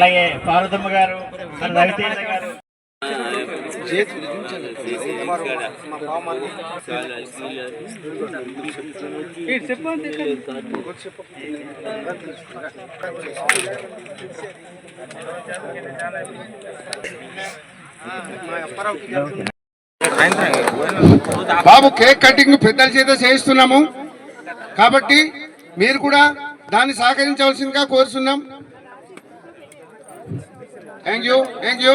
అలాగే పార్వతమ్మ గారు రవితేజ గారు. బాబు కేక్ కటింగ్ పెద్దల చేత చేయిస్తున్నాము. కాబట్టి మీరు కూడా దాన్ని సహకరించవలసిందిగా కోరుతున్నాం థ్యాంక్ యూ థ్యాంక్ యూ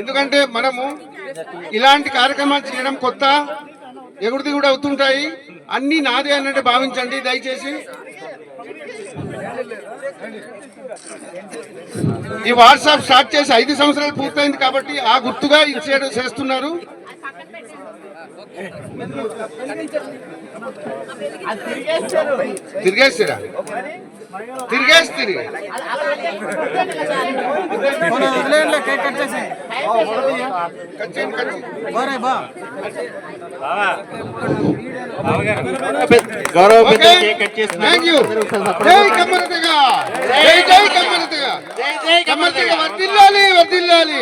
ఎందుకంటే మనము ఇలాంటి కార్యక్రమాలు చేయడం కొత్త ఎగుడిది కూడా అవుతుంటాయి. అన్ని నాదే అన్నట్టు భావించండి దయచేసి. ఈ వాట్సాప్ స్టార్ట్ చేసి ఐదు సంవత్సరాలు పూర్తయింది కాబట్టి ఆ గుర్తుగా ఇది చేయడం చేస్తున్నారు. తిరిగేస్తారా తిరిగేసి తిరిగి కట్ చేయండి, కట్ చేయండి. గౌరవ ఓకే పెద్దలు కేక్ కట్ చేస్తున్నారు థ్యాంక్ యూ అందరూ ఒకసారి చప్పట్లు జై కొట్టండి. కమ్మరతిగా జై జై కమ్మరతిగా కమ్మరతిగా వర్దిల్లాలి వర్దిల్లాలి.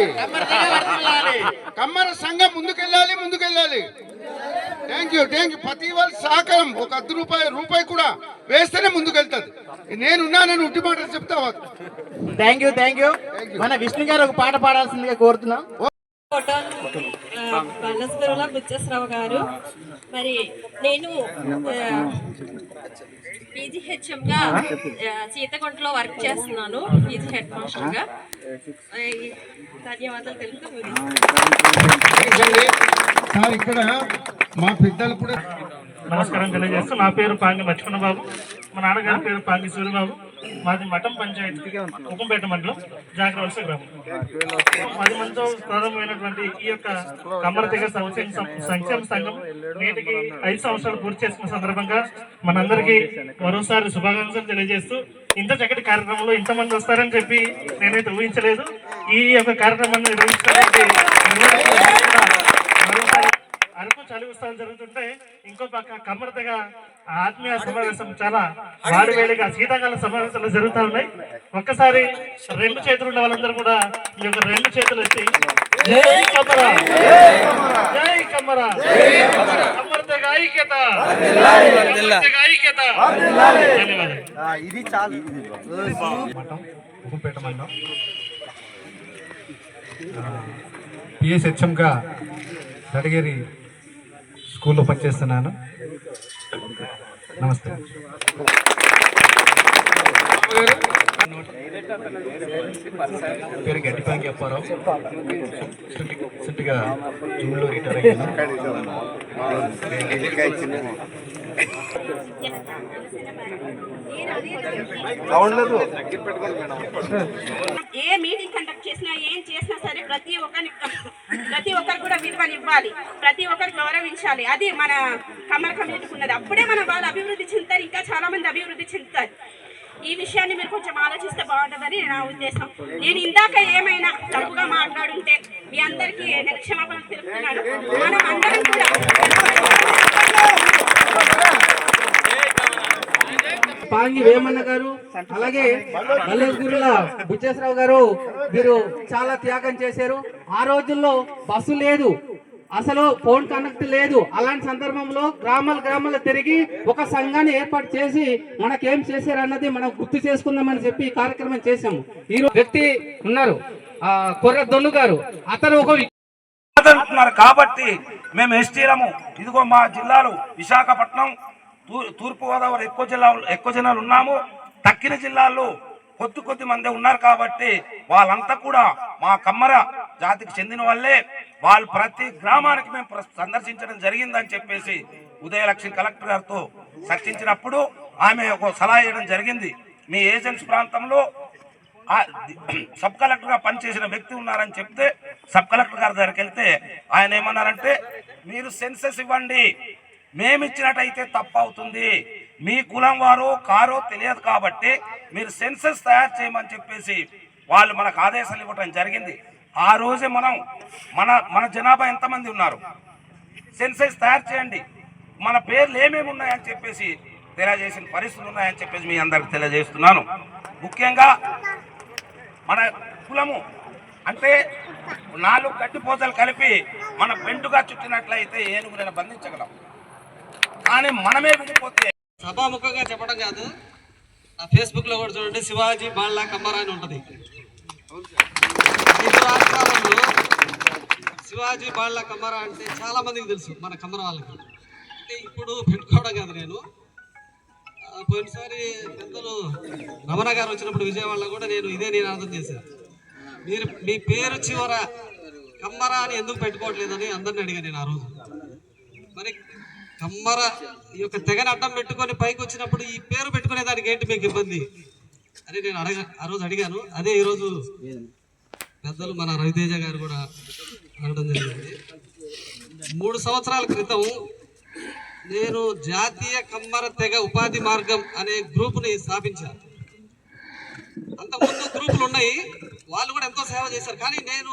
కమ్మర సంఘం ముందుకెళ్ళాలి ముందుకెళ్ళాలి. థ్యాంక్ యూ థ్యాంక్ యూ ప్రతి వాళ్ళ సహకారం ఒక అర్ధ రూపాయి రూపాయి కూడా వేస్తేనే ముందుకెళ్తుంది. నేనున్నానని ఉట్టి మాటలు చెప్తావా? థ్యాంక్ యూ థ్యాంక్ యూ మన విష్ణు గారు ఒక పాట పాడాల్సిందిగా కోరుతున్నాం. ఫోటోలు బలస్వరంలో బుచ్చేశ్వరరావు గారు. మరి నేను పీజీహెచ్ఎంగా సీతకుంటలో వర్క్ చేస్తున్నాను పీజీ హెడ్ మాస్టర్గా. ధన్యవాదాలు తెలుపుతూ ఇక్కడ మా పెద్దలు కూడా నమస్కారం తెలియజేస్తూ నా పేరు పాంగి మచ్చుకున్న బాబు మా నాన్నగారి పేరు పాంగి సూర్యబాబు మాది మఠం పంచాయతీ ముఖంపేట మండలం జాగ్రవలస గ్రామం పది మందితో ప్రారంభమైనటువంటి ఈ యొక్క కమరతిగ సంక్షేమ సంక్షేమ సంఘం నేటికి ఐదు సంవత్సరాలు పూర్తి చేసుకున్న సందర్భంగా మనందరికీ మరోసారి శుభాకాంక్షలు తెలియజేస్తూ ఇంత చక్కటి కార్యక్రమంలో ఇంతమంది వస్తారని చెప్పి నేనైతే ఊహించలేదు. ఈ యొక్క కార్యక్రమాన్ని నిర్వహించడానికి అరకు చలి ఉత్సవాలు జరుగుతుంటే ఇంకో పక్క కమ్మరతగా ఆత్మీయ సమావేశం చాలా వాడివేడిగా శీతాకాల సమావేశాలు జరుగుతూ ఉన్నాయి. ఒక్కసారి రెండు చేతులు ఉన్న వాళ్ళందరూ కూడా ఈ యొక్క రెండు చేతులు ఎత్తి జై కమ్మర జై కమ్మర కమ్మరతగా ఐక్యత. కమ్మరతగా ఐక్యత. ధన్యవాదాలు. ఇది చాలు. మఠం ఉప్పంపేట మండలం పిఎస్హెచ్ఎంగా తడిగేరి స్కూల్లో పనిచేస్తున్నాను. నమస్తే. పేరు గడ్డిపాకి అప్పారావు రీసెంట్గా జూన్లో రిటైర్ అయ్యాను ఏ మీటింగ్ కండక్ట్ చేసినా ఏం చేసినా సరే ప్రతి ఒక్కరి ప్రతి ఒక్కరు కూడా విలువనివ్వాలి. ప్రతి ఒక్కరు గౌరవించాలి. అది మన కమల కమ్యూనిటీకి ఉన్నది. అప్పుడే మన వాళ్ళు అభివృద్ధి చెందుతారు. ఇంకా చాలా మంది అభివృద్ధి చెందుతారు. ఈ విషయాన్ని మీరు కొంచెం ఆలోచిస్తే బాగుంటుందని నా ఉద్దేశం. నేను ఇందాక ఏమైనా తప్పుగా మాట్లాడుంటే మీ అందరికీ నేను క్షమాపణ తెలుపుతున్నాను. మనం అందరం కూడా పాంగి వేమన్న గారు అలాగే మల్లెగురుల బుచ్చేశ్వరరావు గారు మీరు చాలా త్యాగం చేశారు. ఆ రోజుల్లో బస్సు లేదు. అసలు ఫోన్ కనెక్ట్ లేదు. అలాంటి సందర్భంలో గ్రామాల గ్రామాలు తిరిగి ఒక సంఘాన్ని ఏర్పాటు చేసి మనకేం చేశారు అన్నది మనం గుర్తు చేసుకుందామని చెప్పి ఈ కార్యక్రమం చేశాము. ఈ వ్యక్తి ఉన్నారు. కొర్ర దొన్ను గారు. అతను ఒక అంటున్నారు కాబట్టి మేము ఎస్టీలము. ఇదిగో మా జిల్లాలు విశాఖపట్నం తూ- తూర్పు గోదావరి ఎక్కువ జిల్లాలు ఎక్కువ జనాలు ఉన్నాము. తక్కిన జిల్లాల్లో కొద్ది కొద్ది మంది ఉన్నారు కాబట్టి వాళ్ళంతా కూడా మా కమ్మర జాతికి చెందిన వాళ్ళే. వాళ్ళు ప్రతి గ్రామానికి మేము ప్ర- సందర్శించడం జరిగిందని చెప్పేసి ఉదయలక్ష్మి కలెక్టర్ గారితో చర్చించినప్పుడు ఆమె ఒక సలహా ఇవ్వడం జరిగింది. మీ ఏజెన్సీ ప్రాంతంలో సబ్ కలెక్టర్గా పనిచేసిన వ్యక్తి ఉన్నారని చెప్తే సబ్ కలెక్టర్ గారి దగ్గరికి వెళ్తే ఆయన ఏమన్నారంటే మీరు సెన్సెస్ ఇవ్వండి. మేమిచ్చినట్టయితే తప్పు అవుతుంది. మీ కులం వారు కారో తెలియదు కాబట్టి మీరు సెన్సెస్ తయారు చేయమని చెప్పేసి వాళ్ళు మనకు ఆదేశాలు ఇవ్వటం జరిగింది. ఆ రోజే మనం మన మన జనాభా ఎంతమంది ఉన్నారు? సెన్సెస్ తయారు చేయండి. మన పేర్లు ఏమేమి ఉన్నాయని చెప్పేసి తెలియజేసిన పరిస్థితులు ఉన్నాయని చెప్పేసి మీ అందరికి తెలియజేస్తున్నాను. ముఖ్యంగా మన కులము అంటే నాలుగు గడ్డి పోతలు కలిపి మన పెండుగా చుట్టినట్లయితే ఏనుగులను బంధించగలం. కానీ మనమే విడిపోతే సభాముఖంగా చెప్పడం కాదు. నా ఫేస్బుక్లో కూడా చూడండి శివాజీ బాళ్ళ కమ్మరా అని ఉంటది. శివాజీ బాళ్ళ కమ్మరా అంటే చాలా మందికి తెలుసు మన కమ్మర వాళ్ళకి. అంటే ఇప్పుడు పెట్టుకోవడం కాదు నేను. పోయినసారి పెద్దలు రమణ గారు వచ్చినప్పుడు విజయవాడలో కూడా నేను ఇదే నేను అర్థం చేశాను. మీరు మీ పేరు చివర కమ్మరా అని ఎందుకు పెట్టుకోవట్లేదని అందరిని అడిగాను నేను ఆ రోజు. మరి కమ్మర ఈ యొక్క తెగని అడ్డం పెట్టుకొని పైకి వచ్చినప్పుడు ఈ పేరు పెట్టుకునే దానికి ఏంటి మీకు ఇబ్బంది? అని నేను అడగ ఆ రోజు అడిగాను. అదే ఈరోజు పెద్దలు మన రవితేజ గారు కూడా అడగడం జరిగింది. మూడు సంవత్సరాల క్రితం నేను జాతీయ కమ్మర తెగ ఉపాధి మార్గం అనే గ్రూపుని స్థాపించాను అంతకుముందు గ్రూపులు ఉన్నాయి వాళ్ళు కూడా ఎంతో సేవ చేశారు. కానీ నేను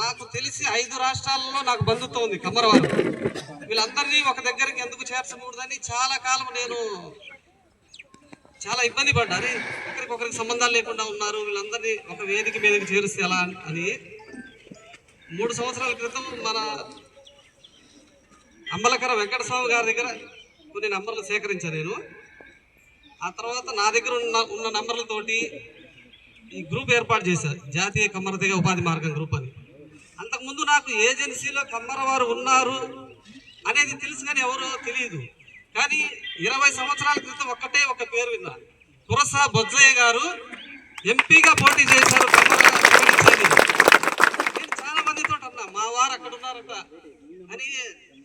నాకు తెలిసి ఐదు రాష్ట్రాలలో నాకు బంధుత్వం ఉంది కమ్మర వారు వీళ్ళందరినీ ఒక దగ్గరికి ఎందుకు చేర్చకూడదని చాలా కాలం నేను చాలా ఇబ్బంది పడ్డా. అరే ఒకరికి సంబంధాలు లేకుండా ఉన్నారు వీళ్ళందరినీ ఒక వేదిక మీదకి చేరుస్తే ఎలా అని మూడు సంవత్సరాల క్రితం మన అంబలకర వెంకటస్వామి గారి దగ్గర కొన్ని నంబర్లు సేకరించాను నేను. ఆ తర్వాత నా దగ్గర ఉన్న ఉన్న నంబర్లతోటి ఈ గ్రూప్ ఏర్పాటు చేశారు. జాతీయ కమ్మరతీగ ఉపాధి మార్గం గ్రూప్ అని. అంతకుముందు నాకు ఏజెన్సీలో కమ్మర వారు ఉన్నారు అనేది తెలుసు కానీ ఎవరో తెలియదు కానీ ఇరవై సంవత్సరాల క్రితం ఒక్కటే ఒక పేరు విన్నా. కురసా బొజ్జయ్య గారు ఎంపీగా పోటీ చేశారు నేను చాలా మందితో అన్నా మా వారు అక్కడ ఉన్నారట అని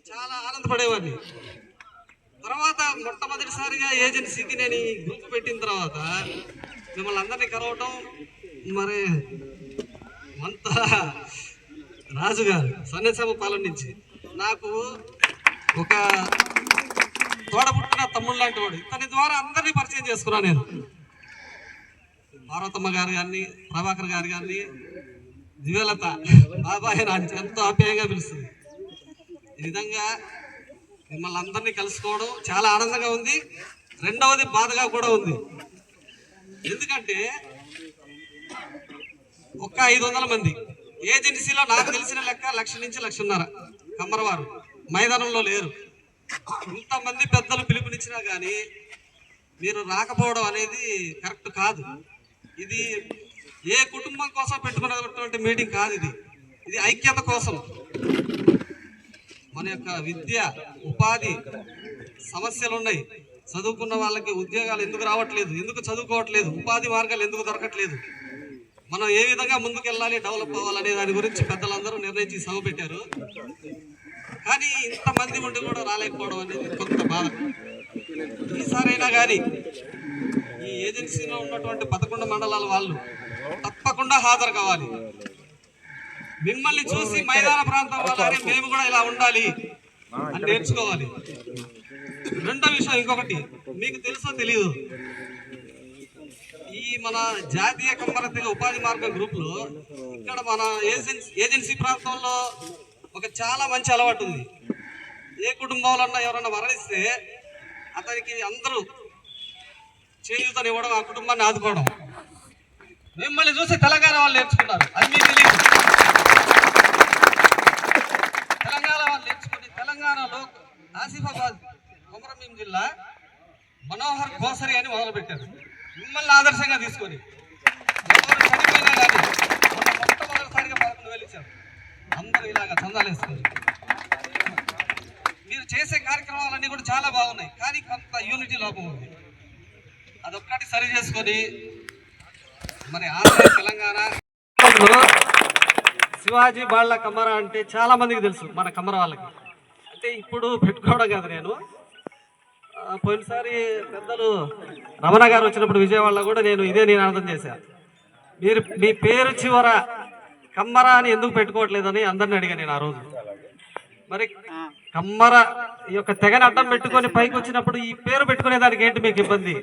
చాలా ఆనందపడేవాడిని. తర్వాత మొట్టమొదటిసారిగా ఏజెన్సీకి నేను ఈ గ్రూప్ పెట్టిన తర్వాత మిమ్మల్ని అందరినీ కలవటం మరి మంత రాజు గారు సన్నిసమ పాలన నుంచి. నాకు ఒక తోడబుట్టిన తమ్ముడు లాంటి వాడు. ఇతని ద్వారా అందరినీ పరిచయం చేసుకున్నాను నేను. పార్వతమ్మ గారు కానీ ప్రభాకర్ గారు కానీ దివ్యలత బాబాయ్ నాకు ఎంతో ఆప్యాయంగా పిలుస్తుంది. ఈ విధంగా మిమ్మల్ని అందరినీ కలుసుకోవడం చాలా ఆనందంగా ఉంది. రెండవది బాధగా కూడా ఉంది. ఎందుకంటే ఒక్క ఐదు వందల మంది ఏజెన్సీలో నాకు తెలిసిన లెక్క లక్ష నుంచి లక్షన్నర కమ్మరవారు. మైదానంలో లేరు. ఇంతమంది పెద్దలు పిలుపునిచ్చినా కానీ మీరు రాకపోవడం అనేది కరెక్ట్ కాదు. ఇది ఏ కుటుంబం కోసం పెట్టుకున్నటువంటి మీటింగ్ కాదు ఇది. ఇది ఐక్యత కోసం. మన యొక్క విద్య ఉపాధి సమస్యలు ఉన్నాయి చదువుకున్న వాళ్ళకి ఉద్యోగాలు ఎందుకు రావట్లేదు? ఎందుకు చదువుకోవట్లేదు? ఉపాధి మార్గాలు ఎందుకు దొరకట్లేదు? మనం ఏ విధంగా ముందుకు వెళ్ళాలి డెవలప్ అవ్వాలనే దాని గురించి పెద్దలందరూ నిర్ణయించి సభ పెట్టారు. కానీ ఇంతమంది ఉండి కూడా రాలేకపోవడం అనేది కొంత బాధ. ఈసారైనా కానీ ఈ ఏజెన్సీలో ఉన్నటువంటి పదకొండు మండలాల వాళ్ళు తప్పకుండా హాజరు కావాలి. మిమ్మల్ని చూసి మైదాన ప్రాంతం వాళ్ళని మేము కూడా ఇలా ఉండాలి అని నేర్చుకోవాలి. రెండో విషయం ఇంకొకటి. మీకు తెలుసో తెలియదు ఈ మన జాతీయ కంపరతీయ ఉపాధి మార్గం గ్రూప్లో ఇక్కడ మన ఏజెన్సీ ఏజెన్సీ ప్రాంతంలో ఒక చాలా మంచి అలవాటు ఉంది. ఏ కుటుంబంలో ఎవరన్నా మరణిస్తే అతనికి అందరూ చేయూతనివ్వడం ఆ కుటుంబాన్ని ఆదుకోవడం. మిమ్మల్ని చూసి తెలంగాణ వాళ్ళు నేర్చుకున్నారు. అది మీకు తెలియదు తెలంగాణ వాళ్ళు నేర్చుకుని తెలంగాణలో ఆసిఫాబాద్ కొమరంభీం జిల్లా మనోహర్ కోసరి అని మొదలుపెట్టారు. మిమ్మల్ని ఆదర్శంగా తీసుకొని ఎవరు చనిపోయినా కానీ మొట్టమొదటిసారిగా పదకొండు వేలు ఇచ్చారు అందరూ ఇలాగ చందాలు మీరు చేసే కార్యక్రమాలన్నీ కూడా చాలా బాగున్నాయి కానీ కొంత యూనిటీ లోపం ఉంది. అదొక్కటి సరి చేసుకొని మరి ఆంధ్ర తెలంగాణ శివాజీ బాళ్ళ కమ్మర అంటే చాలా మందికి తెలుసు మన కమ్మర వాళ్ళకి. అంటే ఇప్పుడు పెట్టుకోవడం కాదు నేను. పోయినసారి పెద్దలు రమణ గారు వచ్చినప్పుడు విజయవాడలో కూడా నేను ఇదే నేను అర్థం చేశాను మీరు మీ పేరు చివర కమ్మర అని ఎందుకు పెట్టుకోవట్లేదని అందరిని అడిగాను నేను ఆ రోజు. మరి కమ్మర ఈ యొక్క తెగని అడ్డం పెట్టుకొని పైకి వచ్చినప్పుడు ఈ పేరు పెట్టుకునే దానికి ఏంటి మీకు ఇబ్బంది?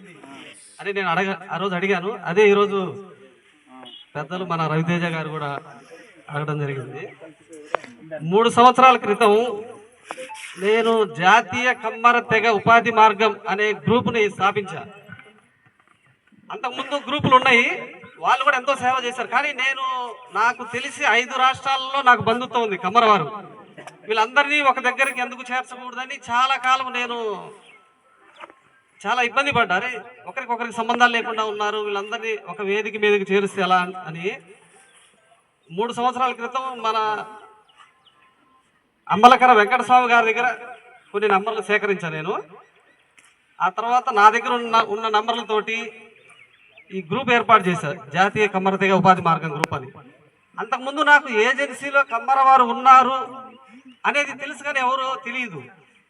అని నేను అడగ ఆ రోజు అడిగాను. అదే ఈరోజు పెద్దలు మన రవితేజ గారు కూడా అడగడం జరిగింది. మూడు సంవత్సరాల క్రితం నేను జాతీయ కమ్మర తెగ ఉపాధి మార్గం అనే గ్రూపుని స్థాపించాను అంతకుముందు గ్రూపులు ఉన్నాయి వాళ్ళు కూడా ఎంతో సేవ చేశారు. కానీ నేను నాకు తెలిసి ఐదు రాష్ట్రాల్లో నాకు బంధుత్వం ఉంది కమ్మరవారు వీళ్ళందరినీ ఒక దగ్గరికి ఎందుకు చేర్చకూడదని చాలా కాలం నేను చాలా ఇబ్బంది పడ్డారు ఒకరికొకరికి సంబంధాలు లేకుండా ఉన్నారు వీళ్ళందరినీ ఒక వేదిక మీదకి చేరిస్తే ఎలా అని. మూడు సంవత్సరాల క్రితం మన అంబలకర వెంకటస్వామి గారి దగ్గర కొన్ని నంబర్లు సేకరించాను నేను. ఆ తర్వాత నా దగ్గర ఉన్న ఉన్న నంబర్లతోటి ఈ గ్రూప్ ఏర్పాటు చేశారు జాతీయ కమ్మరతీగ ఉపాధి మార్గం గ్రూప్ అని. అంతకుముందు నాకు ఏజెన్సీలో కమ్మర వారు ఉన్నారు అనేది తెలుసు కానీ ఎవరో తెలియదు.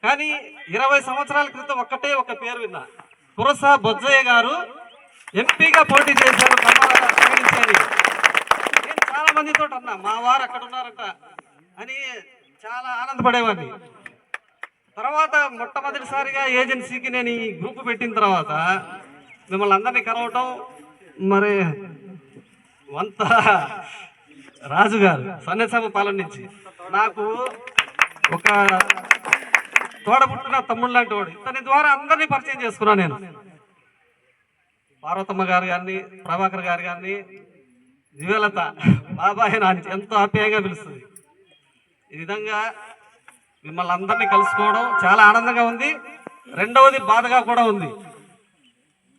కానీ ఇరవై సంవత్సరాల క్రితం ఒక్కటే ఒక పేరు విన్నా. కురసా బొజ్జయ్య గారు ఎంపీగా పోటీ చేశారు కమ్మర నేను చాలా మందితో అన్నా మా వారు అక్కడ ఉన్నారట అని చాలా ఆనందపడేవాడిని. తర్వాత మొట్టమొదటిసారిగా ఏజెన్సీకి నేను ఈ గ్రూప్ పెట్టిన తర్వాత మిమ్మల్ని అందరినీ కలవటం మరి వంత రాజు గారు పాలన నుంచి. నాకు ఒక తోడబుట్టిన తమ్ముడు లాంటి వాడు. ఇతని ద్వారా అందరినీ పరిచయం చేసుకున్నాను నేను. పార్వతమ్మ గారు గారిని ప్రభాకర్ గారు గారిని దివ్యలత బాబాయ్ నాని ఎంతో ఆప్యాయంగా పిలుస్తుంది. ఈ విధంగా మిమ్మల్ని అందరినీ కలుసుకోవడం చాలా ఆనందంగా ఉంది. రెండవది బాధగా కూడా ఉంది.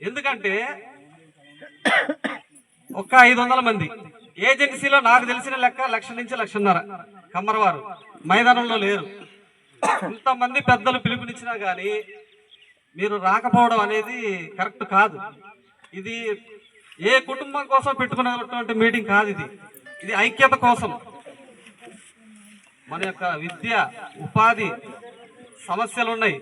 ఎందుకంటే ఒక్క ఐదు వందల మంది ఏజెన్సీలో నాకు తెలిసిన లెక్క లక్ష నుంచి లక్షన్నర కమ్మరవారు మైదానంలో లేరు. ఇంతమంది పెద్దలు పిలుపునిచ్చినా కానీ మీరు రాకపోవడం అనేది కరెక్ట్ కాదు. ఇది ఏ కుటుంబం కోసం పెట్టుకున్నటువంటి మీటింగ్ కాదు ఇది. ఇది ఐక్యత కోసం. మన యొక్క విద్య ఉపాధి సమస్యలు ఉన్నాయి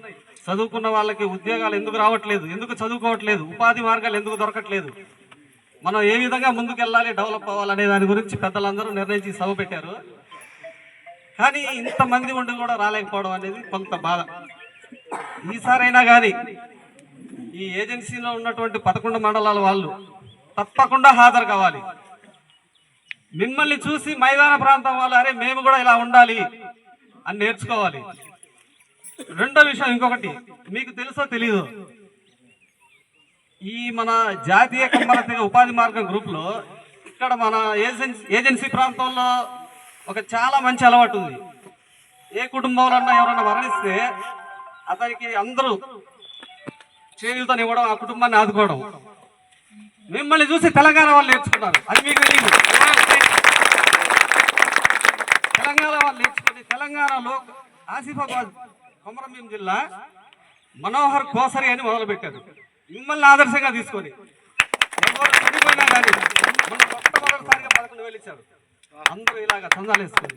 చదువుకున్న వాళ్ళకి ఉద్యోగాలు ఎందుకు రావట్లేదు? ఎందుకు చదువుకోవట్లేదు? ఉపాధి మార్గాలు ఎందుకు దొరకట్లేదు? మనం ఏ విధంగా ముందుకెళ్ళాలి డెవలప్ అవ్వాలనే దాని గురించి పెద్దలందరూ నిర్ణయించి సభ పెట్టారు. కానీ ఇంతమంది ఉండి కూడా రాలేకపోవడం అనేది కొంత బాధ. ఈసారైనా కానీ ఈ ఏజెన్సీలో ఉన్నటువంటి పదకొండు మండలాల వాళ్ళు తప్పకుండా హాజరు కావాలి. మిమ్మల్ని చూసి మైదాన ప్రాంతం వాళ్ళు అరే మేము కూడా ఇలా ఉండాలి అని నేర్చుకోవాలి. రెండో విషయం ఇంకొకటి మీకు తెలుసో తెలియదు ఈ మన జాతీయ కమ్మరతీగ ఉపాధి మార్గం గ్రూప్లో ఇక్కడ మన ఏజెన్సీ ఏజెన్సీ ప్రాంతంలో ఒక చాలా మంచి అలవాటు ఉంది. ఏ కుటుంబంలో ఎవరైనా మరణిస్తే అతనికి అందరూ చేయూతనివ్వడం ఆ కుటుంబాన్ని ఆదుకోవడం. మిమ్మల్ని చూసి తెలంగాణ వాళ్ళు నేర్చుకున్నారు. అది మీకు తెలియదు. తెలంగాణ వాళ్ళు నేర్చుకుని తెలంగాణలో ఆసిఫాబాద్ కొమరంభీం జిల్లా మనోహర్ కోసరి అని మొదలుపెట్టారు. మిమ్మల్ని ఆదర్శంగా తీసుకొని ఎవరు చనిపోయినా కానీ మన మొట్టమొదటిసారిగా పదకొండు వేలు ఇచ్చారు. అందరూ ఇలాగ చందాలు వేసుకుని.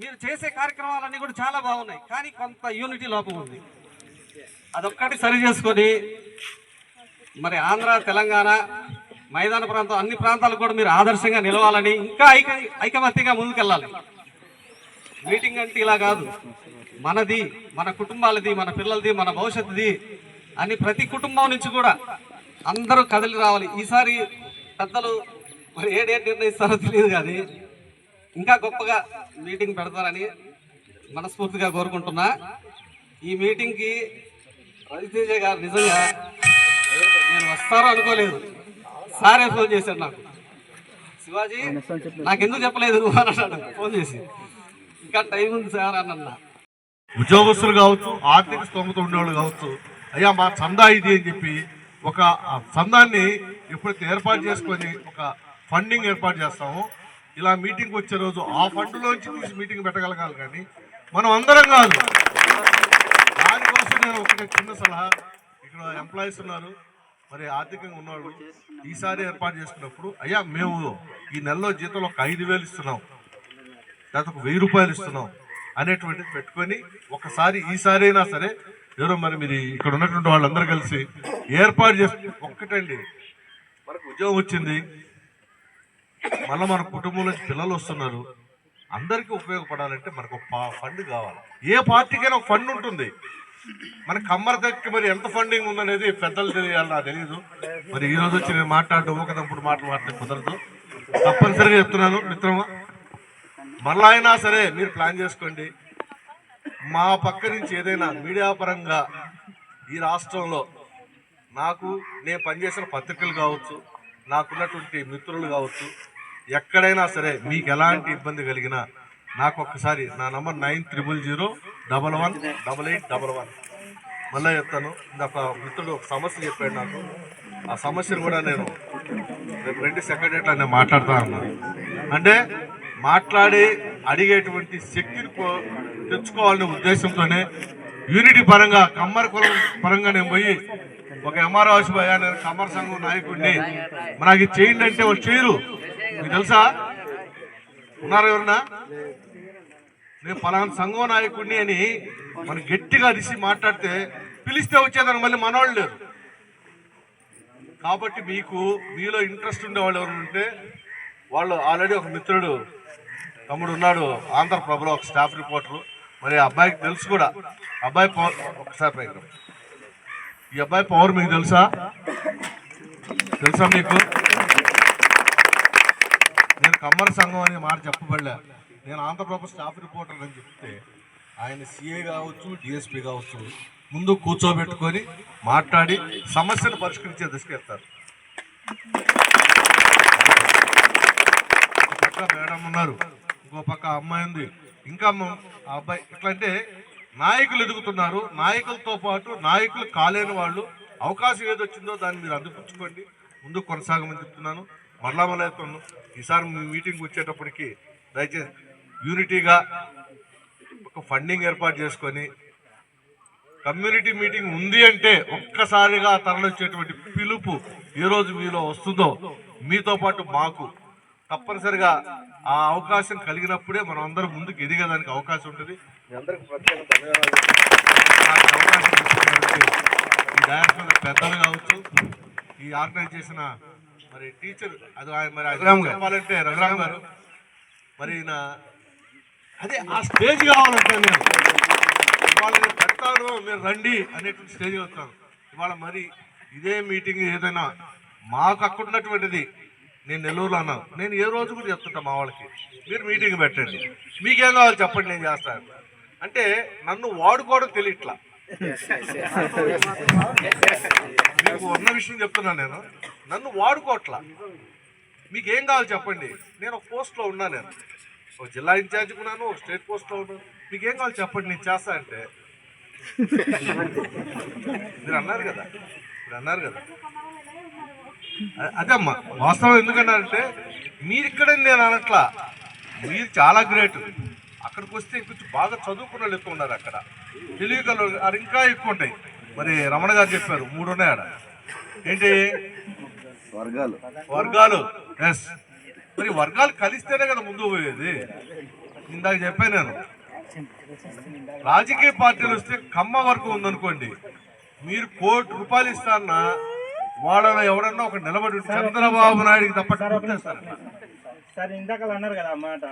మీరు చేసే కార్యక్రమాలన్నీ కూడా చాలా బాగున్నాయి కానీ కొంత యూనిటీ లోపం ఉంది. అదొక్కటి సరి చేసుకొని మరి ఆంధ్ర తెలంగాణ మైదాన ప్రాంతం అన్ని ప్రాంతాలకు కూడా మీరు ఆదర్శంగా నిలవాలని ఇంకా ఐక ఐకమత్యంగా ముందుకెళ్ళాలి. మీటింగ్ అంటే ఇలా కాదు. మనది మన కుటుంబాలది మన పిల్లలది మన భవిష్యత్తుది అని ప్రతి కుటుంబం నుంచి కూడా అందరూ కదిలి రావాలి. ఈసారి పెద్దలు మరి ఏ నిర్ణయిస్తారో తెలియదు కానీ ఇంకా గొప్పగా మీటింగ్ పెడతారని మనస్ఫూర్తిగా కోరుకుంటున్నా. ఈ మీటింగ్కి రవితేజ గారు నిజంగా నేను వస్తారో అనుకోలేదు. సారే ఫోన్ చేశాడు నాకు. శివాజీ నాకెందుకు చెప్పలేదు? నువ్వు అని అన్నాడు. ఫోన్ చేసి. ఇంకా టైం ఉంది సార్ అని అన్నా. ఉద్యోగస్తులు కావచ్చు ఆర్థిక స్తోమత ఉండేవాళ్ళు కావచ్చు అయ్యా మా చందా ఇది అని చెప్పి ఒక చందాన్ని ఎప్పుడైతే ఏర్పాటు చేసుకొని ఒక ఫండింగ్ ఏర్పాటు చేస్తామో ఇలా మీటింగ్ వచ్చే రోజు ఆ ఫండ్లోంచి తీసి మీటింగ్ పెట్టగలగాలి కానీ మనం అందరం కాదు. దానికోసం నేను ఒకటే చిన్న సలహా. ఇక్కడ ఎంప్లాయీస్ ఉన్నారు. మరి ఆర్థికంగా ఉన్నవాళ్ళు ఈసారి ఏర్పాటు చేసుకున్నప్పుడు అయ్యా మేము ఈ నెలలో జీతంలో ఒక ఐదు వేలు ఇస్తున్నాం. లేకపోతే ఒక వెయ్యి రూపాయలు ఇస్తున్నాం. అనేటువంటిది పెట్టుకొని ఒకసారి ఈసారి అయినా సరే ఎవరో మరి మీరు ఇక్కడ ఉన్నటువంటి వాళ్ళందరూ కలిసి ఏర్పాటు చేసి ఒక్కటండి. మనకు ఉద్యోగం వచ్చింది. మళ్ళీ మన కుటుంబం నుంచి పిల్లలు వస్తున్నారు. అందరికీ ఉపయోగపడాలంటే మనకు ఒక పా- ఫండ్ కావాలి. ఏ పార్టీకైనా ఒక ఫండ్ ఉంటుంది. మన కమ్మర మరి ఎంత ఫండింగ్ ఉందనేది పెద్దలు తెలియాలి నాకు తెలియదు మరి ఈ రోజు వచ్చి నేను మాట్లాడటం ఊకదప్పుడు మాటలు మాట్లాడే కుదరదు. తప్పనిసరిగా చెప్తున్నాను మిత్రమా. మళ్ళా అయినా సరే మీరు ప్లాన్ చేసుకోండి. మా పక్క నుంచి ఏదైనా మీడియా పరంగా ఈ రాష్ట్రంలో నాకు నేను పనిచేసిన పత్రికలు కావచ్చు నాకున్నటువంటి మిత్రులు కావచ్చు ఎక్కడైనా సరే మీకు ఎలాంటి ఇబ్బంది కలిగినా నాకు ఒక్కసారి నా number nine triple zero double one double eight double one మళ్ళీ చెప్తాను. ఇందాక మిత్రుడు ఒక సమస్య చెప్పాడు నాకు. ఆ సమస్యను కూడా నేను రేపు రెండు సెక్రటరీలో నేను మాట్లాడుతా ఉన్నాను అంటే మాట్లాడి అడిగేటువంటి శక్తిని తెచ్చుకోవాలనే ఉద్దేశంతోనే యూనిటీ పరంగా కమ్మర్ కులం పరంగా నేను పోయి ఒక ఎంఆర్ఓ పోయా నేను కమ్మర్ సంఘం నాయకుడిని నాకు చేయండి అంటే వాళ్ళు చేయరు. మీకు తెలుసా? ఉన్నారు ఎవరన్నా? నేను పలానా సంఘం నాయకుడిని అని మనం గట్టిగా అరిసి మాట్లాడితే పిలిస్తే వచ్చేదానికి మళ్ళీ మనవాళ్ళు లేరు. కాబట్టి మీకు మీలో ఇంట్రెస్ట్ ఉండే వాళ్ళు ఎవరు ఉంటే వాళ్ళు ఆల్రెడీ ఒక మిత్రుడు తమ్ముడు ఉన్నాడు ఆంధ్రప్రభలో ఒక స్టాఫ్ రిపోర్టర్. మరి ఆ అబ్బాయికి తెలుసు కూడా. అబ్బాయి పవర్ ఒకసారి పైకి ఈ అబ్బాయి పవర్ మీకు తెలుసా? తెలుసా మీకు? నేను కమ్మర సంఘం అనే మాట చెప్పబడలే. నేను ఆంధ్రప్రభ స్టాఫ్ రిపోర్టర్ అని చెప్తే ఆయన సీఏ కావచ్చు డిఎస్పీ కావచ్చు ముందు కూర్చోబెట్టుకొని మాట్లాడి సమస్యను పరిష్కరించే దశకి వెళ్తారు. ఒక పక్క మేడం ఉన్నారు ఇంకో పక్క అమ్మాయి ఉంది ఇంకా ఆ అబ్బాయి ఇట్లా అంటే నాయకులు ఎదుగుతున్నారు నాయకులతో పాటు నాయకులు కాలేని వాళ్ళు అవకాశం ఏది వచ్చిందో దాన్ని మీరు అందిపుచ్చుకోండి. ముందు కొనసాగమని చెప్తున్నాను. మరలా మళ్ళీ ఈసారి మీ మీటింగ్ వచ్చేటప్పటికి దయచేసి యూనిటీగా ఒక ఫండింగ్ ఏర్పాటు చేసుకొని కమ్యూనిటీ మీటింగ్ ఉంది అంటే ఒక్కసారిగా తరలిచ్చేటువంటి పిలుపు ఏ రోజు మీలో వస్తుందో మీతో పాటు మాకు తప్పనిసరిగా ఆ అవకాశం కలిగినప్పుడే మనం అందరం ముందుకు ఎదిగేదానికి అవకాశం ఉంటుంది. ఈ మీద పెద్దలు కావచ్చు ఈ ఆర్గనైజ్ చేసిన మరి టీచర్ అది మరి రఘురామ్ గారు. వాళ్ళంటే రఘురామ్ గారు. మరి ఈయన అదే ఆ స్టేజ్ కావాలంటే నేను. ఇవాళ నేను పెడతాను మీరు రండి అనేటువంటి స్టేజ్ వస్తాను. ఇవాళ మరి ఇదే మీటింగ్ ఏదైనా మాకు అక్కడ ఉన్నటువంటిది నేను నెల్లూరులో అన్నాను. నేను ఏ రోజు కూడా చెప్తుంటా మా వాళ్ళకి మీరు మీటింగ్ పెట్టండి. మీకేం కావాలి చెప్పండి నేను చేస్తాను. అంటే నన్ను వాడుకోవడం తెలియట్లా. మీకు ఉన్న విషయం చెప్తున్నాను నేను. నన్ను వాడుకోవట్లా. మీకేం కావాలి చెప్పండి. నేను ఒక పోస్ట్లో ఉన్నా నేను. ఒక జిల్లా ఇన్ఛార్జ్ ఉన్నాను ఒక స్టేట్ పోస్ట్లో ఉన్నాను మీకు ఏం కావాలి చెప్పండి నేను చేస్తా అంటే. మీరు అన్నారు కదా మీరు అన్నారు కదా. అదే అమ్మా వాస్తవం ఎందుకన్నారంటే మీరు ఇక్కడ నేను అనట్లా మీరు చాలా గ్రేట్. అక్కడికి వస్తే కొంచెం బాగా చదువుకున్న వాళ్ళు ఎక్కువ ఉన్నారు అక్కడ. తెలియకలు అది ఇంకా ఎక్కువ ఉంటాయి. మరి రమణ గారు చెప్పారు మూడు ఉన్నాయి ఆడ. ఏంటి? వర్గాలు. వర్గాలు ఎస్ మరి వర్గాలు కలిస్తేనే కదా ముందుకు పోయేది. ఇందాక చెప్పాను నేను. రాజకీయ పార్టీలు వస్తే కమ్మ వరకు ఉందనుకోండి మీరు కోటి రూపాయలు ఇస్తారన్నా వాళ్ళలో ఎవరన్నా ఒక నిలబడి ఉంటే చంద్రబాబు నాయుడికి తప్ప సార్ ఇందాక అన్నారు కదా మాట.